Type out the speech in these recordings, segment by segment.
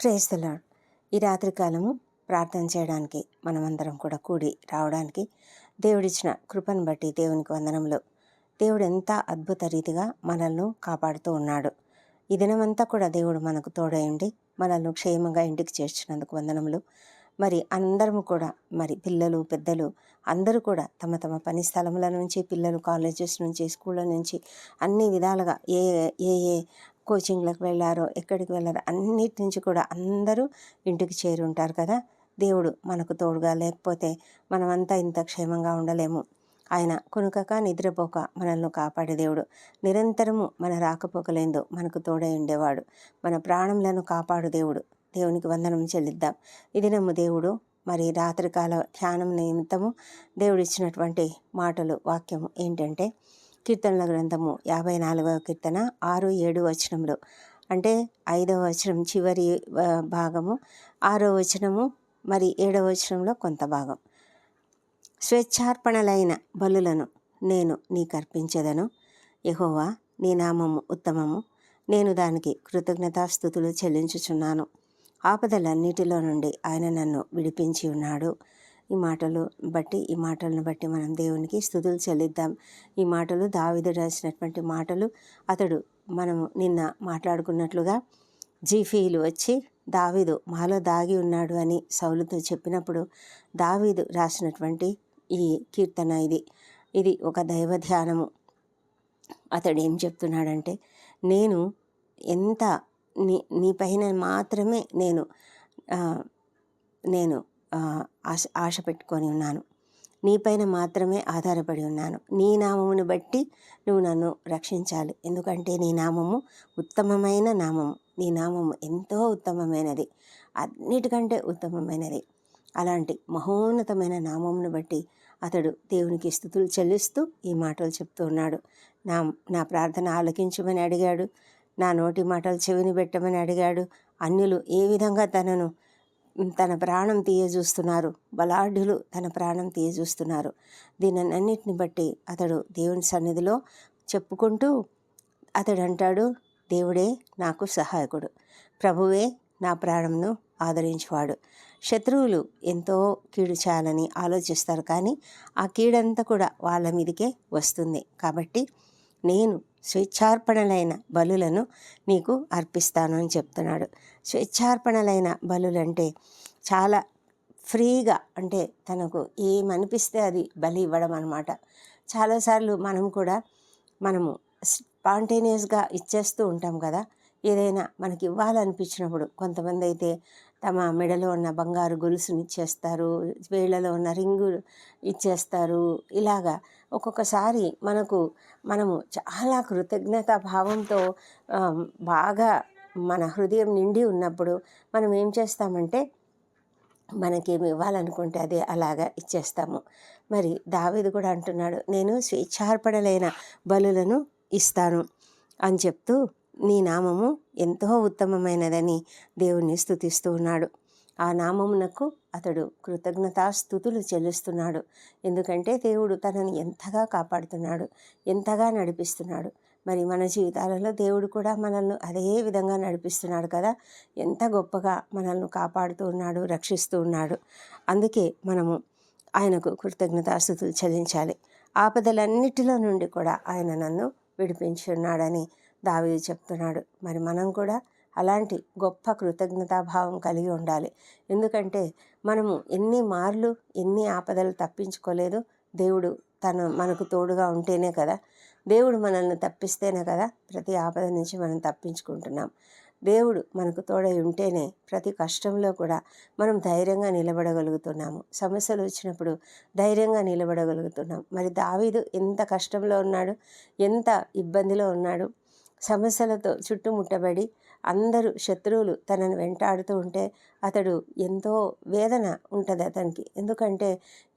ప్రేస్తలాడు ఈ రాత్రికాలము ప్రార్థన చేయడానికి మనమందరం కూడా కూడి రావడానికి దేవుడిచ్చిన కృపను బట్టి దేవునికి వందనములు. దేవుడు ఎంత అద్భుత రీతిగా మనల్ని కాపాడుతూ ఉన్నాడు. ఈ దినమంతా కూడా దేవుడు మనకు తోడయండి మనల్ని క్షేమంగా ఇంటికి చేర్చినందుకు వందనములు. మరి అందరము కూడా మరి పిల్లలు పెద్దలు అందరూ కూడా తమ తమ పని స్థలముల నుంచి పిల్లలు కాలేజెస్ నుంచి స్కూళ్ళ నుంచి అన్ని విధాలుగా ఏ ఏ ఏ కోచింగ్లకు వెళ్ళారో ఎక్కడికి వెళ్ళారో అన్నిటి నుంచి కూడా అందరూ ఇంటికి చేరి ఉంటారు కదా. దేవుడు మనకు తోడుగా లేకపోతే మనమంతా ఇంత క్షేమంగా ఉండలేము. ఆయన కొనుకక నిద్రపోక మనల్ని కాపాడే దేవుడు. నిరంతరము మన రాకపోకలేందో మనకు తోడై ఉండేవాడు. మన ప్రాణములను కాపాడు దేవుడు. దేవునికి వందనం చెల్లిద్దాం. ఇది నమ్ము దేవుడు మరి రాత్రికాల ధ్యానం నిమిత్తము దేవుడు ఇచ్చినటువంటి మాటలు వాక్యము ఏంటంటే కీర్తనల గ్రంథము యాభై నాలుగవ కీర్తన ఆరు ఏడు వచనములు. అంటే ఐదవ వచనం చివరి భాగము ఆరో వచనము మరి ఏడవ వచనంలో కొంత భాగం. స్వేచ్ఛార్పణలైన బలులను నేను నీకు అర్పించదను నీ నామము ఉత్తమము. నేను దానికి కృతజ్ఞతాస్థుతులు చెల్లించుచున్నాను. ఆపదలన్నిటిలో నుండి ఆయన నన్ను విడిపించి ఉన్నాడు. ఈ మాటలు బట్టి ఈ మాటలను బట్టి మనం దేవునికి స్థుతులు చెల్లిద్దాం. ఈ మాటలు దావిదు రాసినటువంటి మాటలు అతడు మనము నిన్న మాట్లాడుకున్నట్లుగా జీఫీలు వచ్చి దావీదు మాలో దాగి ఉన్నాడు అని సౌలుతో చెప్పినప్పుడు దావీదు రాసినటువంటి ఈ కీర్తన ఇది. ఇది ఒక దైవ ధ్యానము. అతడు ఏం చెప్తున్నాడంటే నేను ఎంత నీ నీ పైన మాత్రమే నేను నేను ఆశ ఆశ పెట్టుకొని ఉన్నాను. నీపైన మాత్రమే ఆధారపడి ఉన్నాను. నీ నామమును బట్టి నువ్వు నన్ను రక్షించాలి. ఎందుకంటే నీ నామము ఉత్తమమైన నామము. నీ నామము ఎంతో ఉత్తమమైనది. అన్నిటికంటే ఉత్తమమైనది. అలాంటి మహోన్నతమైన నామమును బట్టి అతడు దేవునికి స్థుతులు చెల్లిస్తూ ఈ మాటలు చెప్తూ ఉన్నాడు. నా నా ప్రార్థన ఆలకించమని అడిగాడు. నా నోటి మాటలు చెవిని పెట్టమని అడిగాడు. అన్యులు ఏ విధంగా తనను తన ప్రాణం తీయజూస్తున్నారు? బలాఢ్యులు తన ప్రాణం తీయజూస్తున్నారు. దీనన్నిటిని బట్టి అతడు దేవుని సన్నిధిలో చెప్పుకుంటూ అతడు అంటాడు దేవుడే నాకు సహాయకుడు. ప్రభువే నా ప్రాణంను ఆదరించువాడు. శత్రువులు ఎంతో కీడు చేయాలని ఆలోచిస్తారు కానీ ఆ కీడంతా కూడా వాళ్ళ మీదకే వస్తుంది. కాబట్టి నేను స్వేచ్ఛార్పణలైన బలులను నీకు అర్పిస్తాను అని చెప్తున్నాడు. స్వేచ్ఛార్పణలైన బలులంటే చాలా ఫ్రీగా అంటే తనకు ఏమనిపిస్తే అది బలి ఇవ్వడం అనమాట చాలాసార్లు మనం కూడా మనము స్పాంటేనియస్గా ఇచ్చేస్తూ ఉంటాం కదా. ఏదైనా మనకి ఇవ్వాలనిపించినప్పుడు కొంతమంది అయితే తమ మెడలో ఉన్న బంగారు గొలుసుని ఇచ్చేస్తారు వేళ్ళలో ఉన్న రింగు ఇచ్చేస్తారు ఇలాగా ఒక్కొక్కసారి మనకు మనము చాలా కృతజ్ఞతా భావంతో బాగా మన హృదయం నిండి ఉన్నప్పుడు మనం ఏం చేస్తామంటే మనకేమి ఇవ్వాలనుకుంటే అదే అలాగా ఇచ్చేస్తాము. మరి దావేది కూడా అంటున్నాడు నేను స్వేచ్ఛార్పడలైన బలులను ఇస్తాను అని చెప్తూ నీ నామము ఎంతో ఉత్తమమైనదని దేవుణ్ణి స్థుతిస్తూ ఉన్నాడు. ఆ నామమునకు అతడు కృతజ్ఞతాస్థుతులు చెల్లిస్తున్నాడు. ఎందుకంటే దేవుడు తనని ఎంతగా కాపాడుతున్నాడు ఎంతగా నడిపిస్తున్నాడు. మరి మన జీవితాలలో దేవుడు కూడా మనల్ని అదే విధంగా నడిపిస్తున్నాడు కదా. ఎంత గొప్పగా మనల్ని కాపాడుతూ ఉన్నాడు రక్షిస్తూ ఉన్నాడు. అందుకే మనము ఆయనకు కృతజ్ఞతాస్థుతులు చెల్లించాలి. ఆపదలన్నిటిలో నుండి కూడా ఆయన నన్ను విడిపించి ఉన్నాడని చెప్తున్నాడు. మరి మనం కూడా అలాంటి గొప్ప కృతజ్ఞతాభావం కలిగి ఉండాలి. ఎందుకంటే మనము ఎన్ని మార్లు ఎన్ని ఆపదలు తప్పించుకోలేదు. దేవుడు తను మనకు తోడుగా ఉంటేనే కదా. దేవుడు మనల్ని తప్పిస్తేనే కదా ప్రతి ఆపద నుంచి మనం తప్పించుకుంటున్నాం. దేవుడు మనకు తోడై ఉంటేనే ప్రతి కష్టంలో కూడా మనం ధైర్యంగా నిలబడగలుగుతున్నాము. సమస్యలు వచ్చినప్పుడు ధైర్యంగా నిలబడగలుగుతున్నాం. మరి దావీదు ఎంత కష్టంలో ఉన్నాడు? ఎంత ఇబ్బందిలో ఉన్నాడు? సమస్యలతో చుట్టుముట్టబడి అందరూ శత్రువులు తనను వెంటాడుతూ ఉంటే అతడు ఎంతో వేదన ఉంటుంది అతనికి. ఎందుకంటే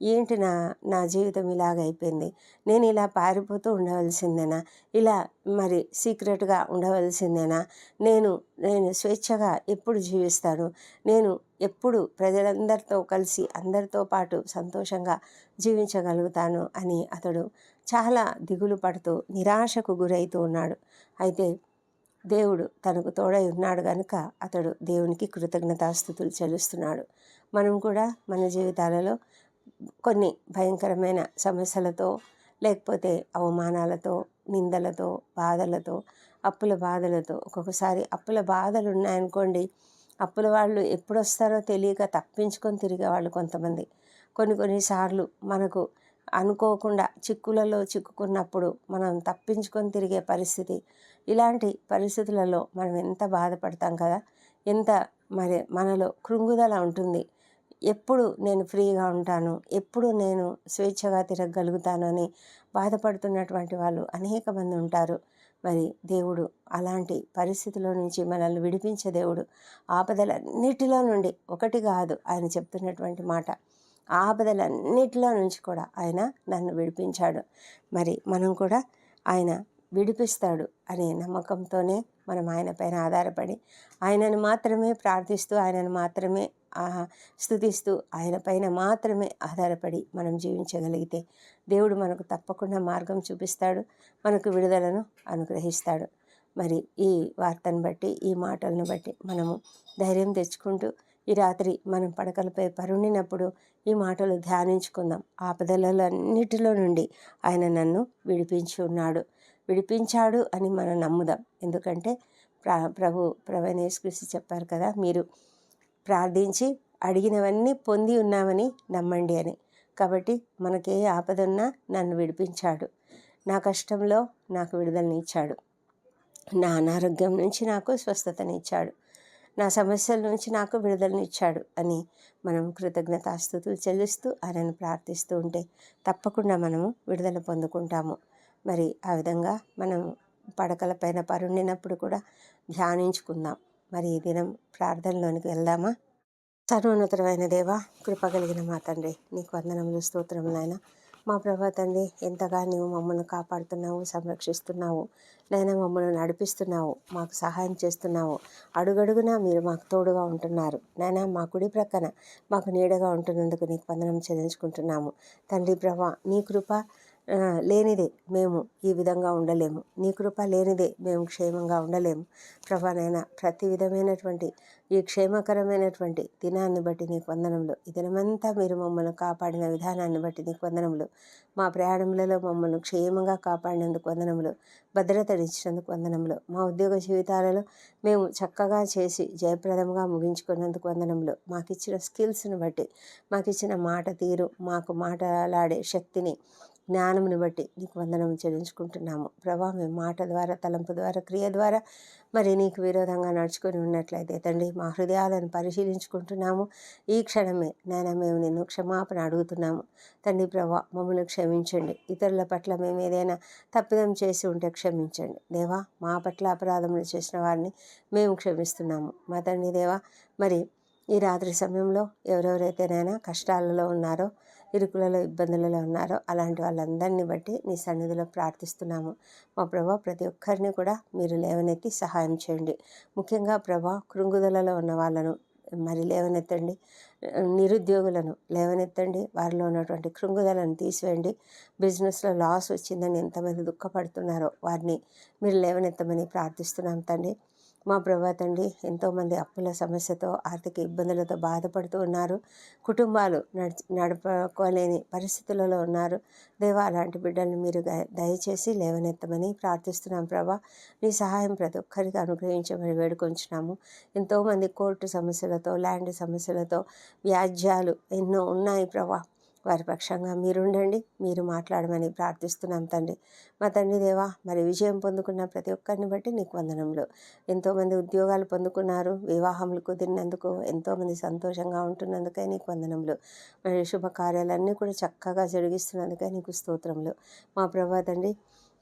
ఏంటి నా నా జీవితం ఇలాగ అయిపోయింది? నేను ఇలా పారిపోతూ ఉండవలసిందేనా? ఇలా మరి సీక్రెట్గా ఉండవలసిందేనా? నేను నేను స్వేచ్ఛగా ఎప్పుడు జీవిస్తాను? నేను ఎప్పుడు ప్రజలందరితో కలిసి అందరితో పాటు సంతోషంగా జీవించగలుగుతాను? అని అతడు చాలా దిగులు పడుతూ నిరాశకు గురైతూ ఉన్నాడు. అయితే దేవుడు తనకు తోడై ఉన్నాడు కనుక అతడు దేవునికి కృతజ్ఞతాస్థుతులు చెల్లిస్తున్నాడు. మనం కూడా మన జీవితాలలో కొన్ని భయంకరమైన సమస్యలతో లేకపోతే అవమానాలతో నిందలతో బాధలతో అప్పుల బాధలతో ఒక్కొక్కసారి అప్పుల బాధలు ఉన్నాయనుకోండి అప్పుల వాళ్ళు ఎప్పుడు వస్తారో తెలియక తప్పించుకొని తిరిగే వాళ్ళు కొంతమంది. కొన్ని కొన్నిసార్లు మనకు అనుకోకుండా చిక్కులలో చిక్కుకున్నప్పుడు మనం తప్పించుకొని తిరిగే పరిస్థితి. ఇలాంటి పరిస్థితులలో మనం ఎంత బాధపడతాం కదా? ఎంత మరి మనలో కృంగుదల ఉంటుంది. ఎప్పుడు నేను ఫ్రీగా ఉంటాను ఎప్పుడు నేను స్వేచ్ఛగా తిరగగలుగుతాను అని బాధపడుతున్నటువంటి వాళ్ళు అనేక మంది ఉంటారు. మరి దేవుడు అలాంటి పరిస్థితిలో నుంచి మనల్ని విడిపించే దేవుడు ఆపదలన్నిటిలో నుండి ఒకటి కాదు ఆయన చెప్తున్నటువంటి మాట. ఆపదలన్నిటిలో నుంచి కూడా ఆయన నన్ను విడిపించాడు. మరి మనం కూడా ఆయన విడిపిస్తాడు అనే నమ్మకంతోనే మనం ఆయన పైన ఆధారపడి ఆయనను మాత్రమే ప్రార్థిస్తూ ఆయనను మాత్రమే స్థుతిస్తూ ఆయన పైన మాత్రమే ఆధారపడి మనం జీవించగలిగితే దేవుడు మనకు తప్పకుండా మార్గం చూపిస్తాడు మనకు విడుదలను అనుగ్రహిస్తాడు. మరి ఈ వార్తను బట్టి ఈ మాటలను బట్టి మనము ధైర్యం తెచ్చుకుంటూ ఈ రాత్రి మనం పడకలపై పరుండినప్పుడు ఈ మాటలు ధ్యానించుకుందాం. ఆపదలన్నిటిలో నుండి ఆయన నన్ను విడిపించి ఉన్నాడు విడిపించాడు అని మనం నమ్ముదాం. ఎందుకంటే ప్రా ప్రభు కృషి చెప్పారు కదా మీరు ప్రార్థించి అడిగినవన్నీ పొంది ఉన్నామని నమ్మండి అని. కాబట్టి మనకే ఆపదన్నా నన్ను విడిపించాడు. నా కష్టంలో నాకు విడుదలనిచ్చాడు నా అనారోగ్యం నుంచి నాకు స్వస్థతనిచ్చాడు నా సమస్యల నుంచి నాకు విడుదలనిచ్చాడు అని మనం కృతజ్ఞతాస్థుతులు చెల్లిస్తూ ఆయనను ప్రార్థిస్తూ ఉంటే తప్పకుండా మనము విడుదల పొందుకుంటాము. మరి ఆ విధంగా మనం పడకలపైన పరుండినప్పుడు కూడా ధ్యానించుకుందాం. మరి ఈ దినం ప్రార్థనలోనికి వెళ్దామా? సర్వోన్నతమైన దేవ కృప కలిగిన మా తండ్రి నీకు వందనములు స్తోత్రములైనా మా ప్రభా తండ్రి ఎంతగా నీవు మమ్మల్ని కాపాడుతున్నావు సంరక్షిస్తున్నావు నైనా మమ్మల్ని నడిపిస్తున్నావు మాకు సహాయం చేస్తున్నావు అడుగడుగునా మీరు మాకు తోడుగా ఉంటున్నారు. నైనా మా కుడి ప్రక్కన మాకు నీడగా ఉంటున్నందుకు నీకు వందనం చెల్లించుకుంటున్నాము. తండ్రి ప్రభా నీ కృప లేనిదే మేము ఈ విధంగా ఉండలేము. నీ కృప లేనిదే మేము క్షేమంగా ఉండలేము. ప్రభానైనా ప్రతి విధమైనటువంటి ఈ క్షేమకరమైనటువంటి దినాన్ని బట్టి నీకు వందనములు. ఈ దినమంతా మీరు మమ్మల్ని కాపాడిన విధానాన్ని బట్టి నీకు వందనములు. మా ప్రయాణములలో మమ్మల్ని క్షేమంగా కాపాడినందుకు వందనములు. భద్రతనిచ్చినందుకు వందనములు. మా ఉద్యోగ జీవితాలలో మేము చక్కగా చేసి జయప్రదంగా ముగించుకున్నందుకు వందనములు. మాకు ఇచ్చిన స్కిల్స్ని బట్టి మాకు ఇచ్చిన మాట తీరు మాకు మాట్లాడే శక్తిని జ్ఞానమును బట్టి నీకు వందనం చెల్లించుకుంటున్నాము. ప్రభా మేము మాట ద్వారా తలంపు ద్వారా క్రియ ద్వారా మరి నీకు విరోధంగా నడుచుకొని ఉన్నట్లయితే తండ్రి మా హృదయాలను పరిశీలించుకుంటున్నాము. ఈ క్షణమే నాయన మేము నిన్ను క్షమాపణ అడుగుతున్నాము. తండ్రి ప్రభా మమ్మల్ని క్షమించండి. ఇతరుల పట్ల మేము ఏదైనా తప్పిదం చేసి ఉంటే క్షమించండి. దేవా మా పట్ల అపరాధములు చేసిన వారిని మేము క్షమిస్తున్నాము. మా తండ్రి దేవా మరి ఈ రాత్రి సమయంలో ఎవరెవరైతేనైనా కష్టాలలో ఉన్నారో ఇరుకులలో ఇబ్బందులలో ఉన్నారో అలాంటి వాళ్ళందరినీ బట్టి నీ సన్నిధిలో ప్రార్థిస్తున్నాము. మా ప్రభా ప్రతి ఒక్కరిని కూడా మీరు లేవనెత్తి సహాయం చేయండి. ముఖ్యంగా ప్రభా కృంగుదలలో ఉన్న వాళ్ళను మరి లేవనెత్తండి. నిరుద్యోగులను లేవనెత్తండి. వారిలో ఉన్నటువంటి కృంగుదలను తీసివేయండి. బిజినెస్లో లాస్ వచ్చిందని ఎంతమంది దుఃఖపడుతున్నారో వారిని మీరు లేవనెత్తమని ప్రార్థిస్తున్నాం తండ్రి. మా ప్రభా తండ్రి ఎంతోమంది అప్పుల సమస్యతో ఆర్థిక ఇబ్బందులతో బాధపడుతూ ఉన్నారు. కుటుంబాలు నడిచి నడపకోలేని పరిస్థితులలో ఉన్నారు. దేవా అలాంటి బిడ్డల్ని మీరు దయచేసి లేవనెత్తమని ప్రార్థిస్తున్నాం ప్రభా. నీ సహాయం ప్రతి ఒక్కరికి అనుగ్రహించమని వేడుకొంచున్నాము. ఎంతోమంది కోర్టు సమస్యలతో ల్యాండ్ సమస్యలతో వ్యాజ్యాలు ఎన్నో ఉన్నాయి ప్రభా. వారి పక్షంగా మీరుండండి మీరు మాట్లాడమని ప్రార్థిస్తున్నాం తండ్రి. మా తండ్రి దేవా మరి విజయం పొందుకున్న ప్రతి ఒక్కరిని బట్టి నీకు వందనంలో ఎంతోమంది ఉద్యోగాలు పొందుకున్నారు వివాహములు కుదిరినందుకు ఎంతోమంది సంతోషంగా ఉంటున్నందుకే నీకు వందనంలో మరి శుభకార్యాలన్నీ కూడా చక్కగా జరిగిస్తున్నందుకే నీకు స్తోత్రంలో మా ప్రభా తండ్రి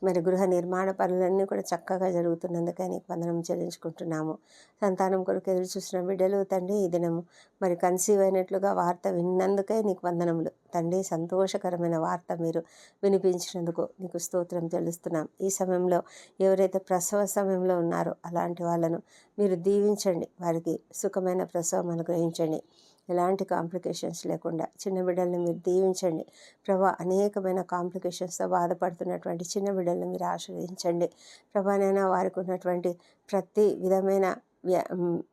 మరి గృహ నిర్మాణ పనులన్నీ కూడా చక్కగా జరుగుతున్నందుకే నీకు వందనం చెల్లించుకుంటున్నాము. సంతానం కొరకు ఎదురు చూసిన బిడ్డలు తండ్రి ఈ దినము మరి కన్సీవ్ అయినట్లుగా వార్త విన్నందుకే నీకు వందనములు. తండ్రి సంతోషకరమైన వార్త మీరు వినిపించినందుకు నీకు స్తోత్రం చెల్లిస్తున్నాం. ఈ సమయంలో ఎవరైతే ప్రసవ సమయంలో ఉన్నారో అలాంటి వాళ్ళను మీరు దీవించండి. వారికి సుఖమైన ప్రసవం అనుగ్రహించండి. ఎలాంటి కాంప్లికేషన్స్ లేకుండా చిన్న బిడ్డల్ని మీరు దీవించండి. ప్రభా అనేకమైన కాంప్లికేషన్స్తో బాధపడుతున్నటువంటి చిన్న బిడ్డల్ని మీరు ఆశ్రయించండి ప్రభానైనా వారికి ఉన్నటువంటి ప్రతి విధమైన వ్య-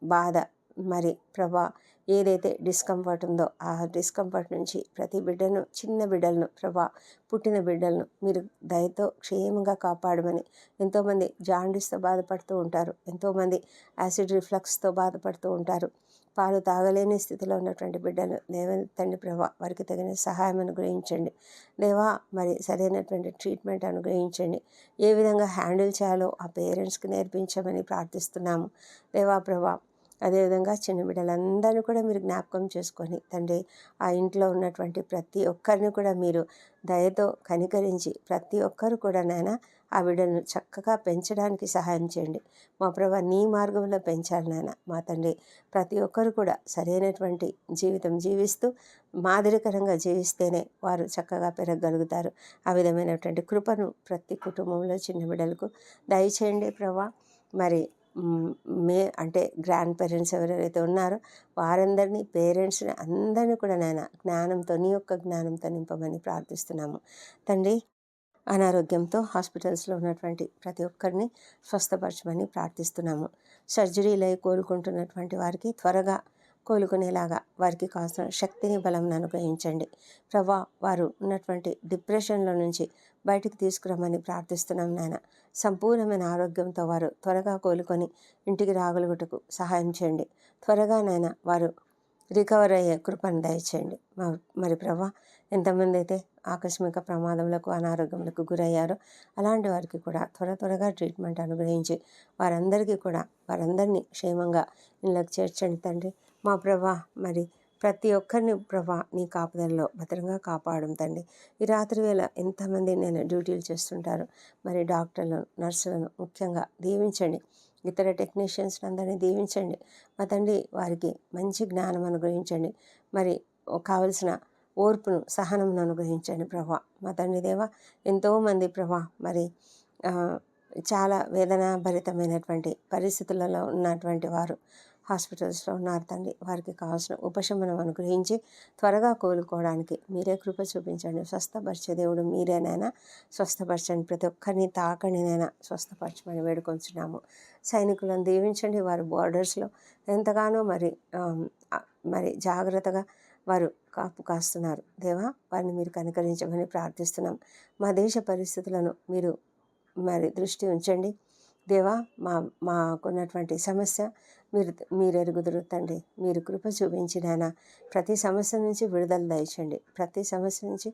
బాధ మరి ప్రభా ఏదైతే డిస్కంఫర్ట్ ఉందో ఆ డిస్కంఫర్ట్ నుంచి ప్రతి బిడ్డను చిన్న బిడ్డలను ప్రభా పుట్టిన బిడ్డలను మీరు దయతో క్షేమంగా కాపాడమని ఎంతోమంది జాండీస్తో బాధపడుతూ ఉంటారు. ఎంతోమంది యాసిడ్ రిఫ్లక్స్తో బాధపడుతూ ఉంటారు. పాలు తాగలేని స్థితిలో ఉన్నటువంటి బిడ్డలు లేవనెత్తండి ప్రభా వారికి తగిన సహాయం అనుగ్రహించండి. దేవా మరి సరైనటువంటి ట్రీట్మెంట్ అనుగ్రహించండి. ఏ విధంగా హ్యాండిల్ చేయాలో ఆ పేరెంట్స్కి నేర్పించమని ప్రార్థిస్తున్నాము. దేవా ప్రభా అదేవిధంగా చిన్న బిడ్డలందరినీ కూడా మీరు జ్ఞాపకం చేసుకొని తండ్రి ఆ ఇంట్లో ఉన్నటువంటి ప్రతి ఒక్కరిని కూడా మీరు దయతో కనికరించి ప్రతి ఒక్కరు కూడా నాయన ఆ చక్కగా పెంచడానికి సహాయం చేయండి. మా ప్రభా నీ మార్గంలో పెంచాలి నాయన. మా తండ్రి ప్రతి ఒక్కరు కూడా సరైనటువంటి జీవితం జీవిస్తూ మాదిరికరంగా జీవిస్తేనే వారు చక్కగా పెరగగలుగుతారు. ఆ విధమైనటువంటి కృపను ప్రతి కుటుంబంలో చిన్న బిడ్డలకు దయచేయండి ప్రభా. మరి మే అంటే గ్రాండ్ పేరెంట్స్ ఎవరైతే ఉన్నారో వారందరినీ పేరెంట్స్ని అందరినీ కూడా నాయన జ్ఞానంతో నీ యొక్క జ్ఞానంతో నింపమని ప్రార్థిస్తున్నాము. తండ్రి అనారోగ్యంతో హాస్పిటల్స్లో ఉన్నటువంటి ప్రతి ఒక్కరిని స్వస్థపరచమని ప్రార్థిస్తున్నాము. సర్జరీలై కోలుకుంటున్నటువంటి వారికి త్వరగా కోలుకునేలాగా వారికి కావాల్సిన శక్తిని బలం అనుగ్రహించండి. ప్రభా వారు ఉన్నటువంటి డిప్రెషన్లో నుంచి బయటికి తీసుకురమ్మని ప్రార్థిస్తున్నాం నాయన. సంపూర్ణమైన ఆరోగ్యంతో వారు త్వరగా కోలుకొని ఇంటికి రాగలుగుటకు సహాయం చేయండి. త్వరగా నాయన వారు రికవర్ అయ్యే కృపను దయచేయండి. మా- మరి ప్రభా ఎంతమంది అయితే ఆకస్మిక ప్రమాదములకు అనారోగ్యములకు గురయ్యారో. అలాంటి వారికి కూడా త్వర త్వరగా ట్రీట్మెంట్ అనుగ్రహించి వారందరికీ కూడా వారందరినీ క్షేమంగా ఇళ్ళకి చేర్చండి తండ్రి. మా ప్రభా మరి ప్రతి ఒక్కరిని ప్రభా నీ కాపుదలలో భద్రంగా కాపాడం తండ్రి. ఈ రాత్రి వేళ ఎంతమంది నేను డ్యూటీలు చేస్తుంటారు. మరి డాక్టర్లను నర్సులను ముఖ్యంగా దీవించండి. ఇతర టెక్నీషియన్స్ అందరినీ దీవించండి. మా తండ్రి వారికి మంచి జ్ఞానం అనుగ్రహించండి. మరి కావలసిన ఓర్పును సహనమును అనుగ్రహించండి ప్రభా. మా తండ్రి దేవ ఎంతోమంది ప్రభా మరి చాలా వేదనాభరితమైనటువంటి పరిస్థితులలో ఉన్నటువంటి వారు హాస్పిటల్స్లో ఉన్నారు తండ్రి. వారికి కావాల్సిన ఉపశమనం అనుగ్రహించి త్వరగా కోలుకోవడానికి మీరే కృప చూపించండి. స్వస్థపరిచే దేవుడు మీరేనైనా స్వస్థపరచండి. ప్రతి ఒక్కరిని తాకండినైనా స్వస్థపరచమని వేడుకొంచున్నాము. సైనికులను దీవించండి. వారు బార్డర్స్లో ఎంతగానో మరి మరి జాగ్రత్తగా వారు కాపు కాస్తున్నారు. దేవా వారిని మీరు కనికరించమని ప్రార్థిస్తున్నాం. మా దేశ పరిస్థితులను మీరు మరి దృష్టి ఉంచండి. దేవా మా మాకున్నటువంటి సమస్య మీరు మీరు ఎరుగుదురు తండ్రి. మీరు కృప చూపించిన ప్రతి సమస్య నుంచి విడుదల దయచండి. ప్రతి సమస్య నుంచి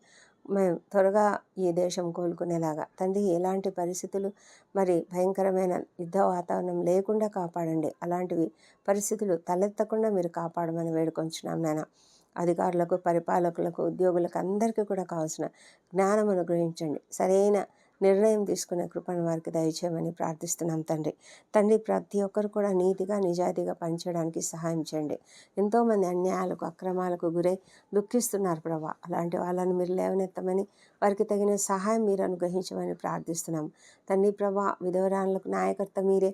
మేము త్వరగా ఈ దేశం కోలుకునేలాగా. తండ్రి ఎలాంటి పరిస్థితులు మరి భయంకరమైన యుద్ధ వాతావరణం లేకుండా కాపాడండి. అలాంటివి పరిస్థితులు తలెత్తకుండా మీరు కాపాడమని వేడుకొంచున్నాం నాయన. అధికారులకు పరిపాలకులకు ఉద్యోగులకు అందరికీ కూడా కావాల్సిన జ్ఞానం అనుగ్రహించండి. సరైన నిర్ణయం తీసుకునే కృపను వారికి దయచేయమని ప్రార్థిస్తున్నాం తండ్రి. తండ్రి ప్రతి ఒక్కరు కూడా నీతిగా నిజాయితీగా పనిచేయడానికి సహాయం చేయండి. ఎంతోమంది అన్యాయాలకు అక్రమాలకు గురై దుఃఖిస్తున్నారు ప్రభా. అలాంటి వాళ్ళని మీరు లేవనెత్తమని వారికి తగిన సహాయం మీరు అనుగ్రహించమని ప్రార్థిస్తున్నాం. తండ్రి ప్రభా విధవరాలకు నాయకర్త మీరే.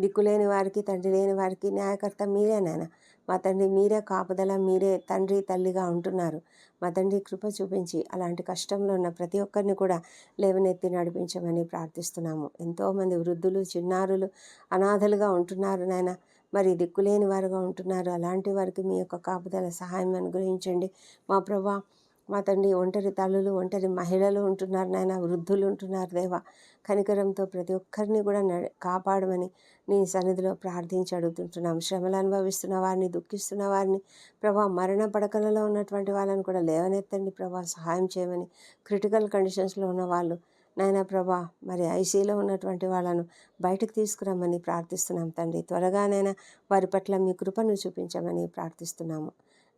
దిక్కులేని వారికి తండ్రి లేని వారికి న్యాయకర్త మీరే నాయన. మా తండ్రి మీరే కాపుదల మీరే తండ్రి తల్లిగా ఉంటున్నారు. మా తండ్రి కృప చూపించి అలాంటి కష్టంలో ఉన్న ప్రతి ఒక్కరిని కూడా లేవనెత్తి నడిపించమని ప్రార్థిస్తున్నాము. ఎంతోమంది వృద్ధులు చిన్నారులు అనాథలుగా ఉంటున్నారు నాయన. మరి దిక్కులేని వారుగా ఉంటున్నారు. అలాంటి వారికి మీ యొక్క కాపుదల సహాయం అనుగ్రహించండి. మా ప్రభా మా తండ్రి ఒంటరి తల్లులు ఒంటరి మహిళలు ఉంటున్నారు నాయన వృద్ధులు ఉంటున్నారు దేవా. కనికరంతో ప్రతి ఒక్కరిని కూడా న కాపాడమని నీ సన్నిధిలో ప్రార్థించి అడుగుతుంటున్నాం. శ్రమలు అనుభవిస్తున్న వారిని దుఃఖిస్తున్న వారిని ప్రభా మరణ పడకలలో ఉన్నటువంటి వాళ్ళని కూడా లేవనెత్తండి ప్రభా. సహాయం చేయమని క్రిటికల్ కండిషన్స్లో ఉన్న వాళ్ళు నాయన ప్రభా మరి ఐసీలో ఉన్నటువంటి వాళ్ళను బయటకు తీసుకురమ్మని ప్రార్థిస్తున్నాం తండ్రి. త్వరగానైనా వారి పట్ల మీ కృపను చూపించమని ప్రార్థిస్తున్నాము.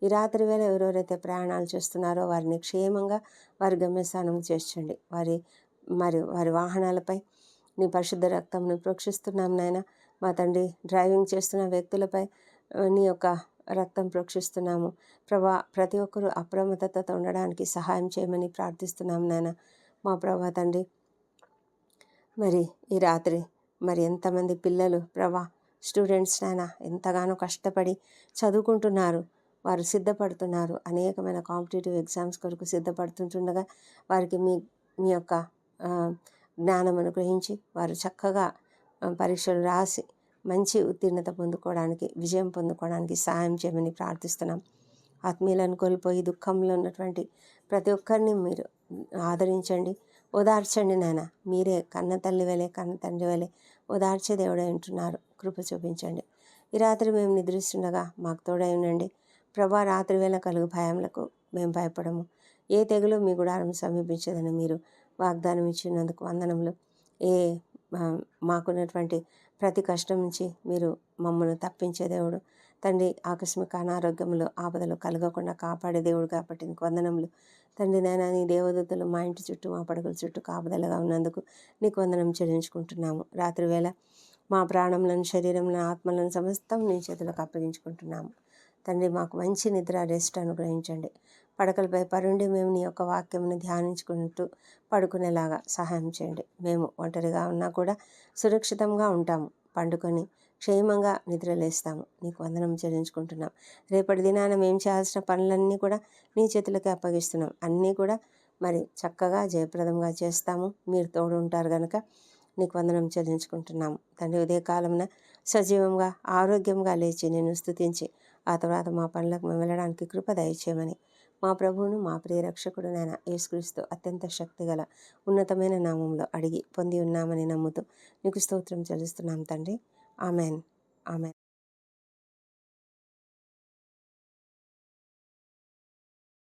ఈ రాత్రి వేళ ఎవరెవరైతే ప్రయాణాలు చేస్తున్నారో వారిని క్షేమంగా వారి గమ్యస్థానం చేర్చండి. వారి మరి వారి వాహనాలపై నీ పరిశుద్ధ రక్తంను ప్రోక్షిస్తున్నాం నాయన. మా తండ్రి డ్రైవింగ్ చేస్తున్న వ్యక్తులపై నీ యొక్క రక్తం ప్రోక్షిస్తున్నాము. ప్రభా ప్రతి ఒక్కరూ అప్రమత్తతతో ఉండడానికి సహాయం చేయమని ప్రార్థిస్తున్నాం నాయన. మా ప్రభా తండ్రి మరి ఈ రాత్రి మరి ఎంతమంది పిల్లలు ప్రభా స్టూడెంట్స్ నాయన ఎంతగానో కష్టపడి చదువుకుంటున్నారు. వారు సిద్ధపడుతున్నారు. అనేకమైన కాంపిటేటివ్ ఎగ్జామ్స్ కొరకు సిద్ధపడుతుంటుండగా వారికి మీ మీ యొక్క జ్ఞానం అనుగ్రహించి వారు చక్కగా పరీక్షలు రాసి మంచి ఉత్తీర్ణత పొందుకోవడానికి విజయం పొందుకోవడానికి సహాయం చేయమని ప్రార్థిస్తున్నాం. ఆత్మీయులను కోల్పోయి దుఃఖంలో ఉన్నటువంటి ప్రతి ఒక్కరిని మీరు ఆదరించండి. ఓదార్చండి నాయన. మీరే కన్న తల్లి వలె కన్న తండ్రి వలె ఓదార్చే దేవుడే ఉంటున్నారు. కృప చూపించండి. ఈ రాత్రి మేము నిద్రిస్తుండగా మాకు తోడై ఉండండి. ప్రభా రాత్రి వేళ కలుగు భయములకు మేము భయపడము. ఏ తెగులు మీ గుడారం సమీపించదని మీరు వాగ్దానం ఇచ్చినందుకు వందనములు. ఏ మాకున్నటువంటి ప్రతి కష్టం నుంచి మీరు మమ్మల్ని తప్పించే దేవుడు. తండ్రి ఆకస్మిక అనారోగ్యములు ఆపదలు కలగకుండా కాపాడే దేవుడు కాబట్టి నీకు వందనములు. తండ్రి నాయన నీ దేవదూతలు మా ఇంటి చుట్టూ మా పడగల చుట్టూ కాపుదలగా ఉన్నందుకు నీకు వందనం చెల్లించుకుంటున్నాము. రాత్రి వేళ మా ప్రాణములను శరీరములను ఆత్మలను సమస్తం నీ చేతులకు అప్పగించుకుంటున్నాము. తండ్రి మాకు మంచి నిద్ర రెస్ట్ అనుగ్రహించండి. పడకలపై పరుండి మేము నీ యొక్క వాక్యమును ధ్యానించుకుంటూ పడుకునేలాగా సహాయం చేయండి. మేము ఒంటరిగా ఉన్నా కూడా సురక్షితంగా ఉంటాము. పండుకొని క్షేమంగా నిద్రలేస్తాము. నీకు వందనం చెల్లించుకుంటున్నాం. రేపటి దినాన మేము చేయాల్సిన పనులన్నీ కూడా నీ చేతులకి అప్పగిస్తున్నాం. అన్నీ కూడా మరి చక్కగా జయప్రదంగా చేస్తాము. మీరు తోడు ఉంటారు కనుక నీకు వందనం చెల్లించుకుంటున్నాము. తండ్రి ఉదయ సజీవంగా ఆరోగ్యంగా లేచి నేను స్తుతించి ఆ తర్వాత మా పనులకు మేము వెళ్ళడానికి కృప దయచేయమని. మా ప్రభువును మా ప్రియరక్షకుడు నాయన యేసుక్రీస్తు అత్యంత శక్తిగల ఉన్నతమైన నామంలో అడిగి పొంది ఉన్నామని నమ్ముతూ నీకు స్తోత్రం చెల్లిస్తున్నాం తండ్రి. ఆమెన్. ఆమెన్.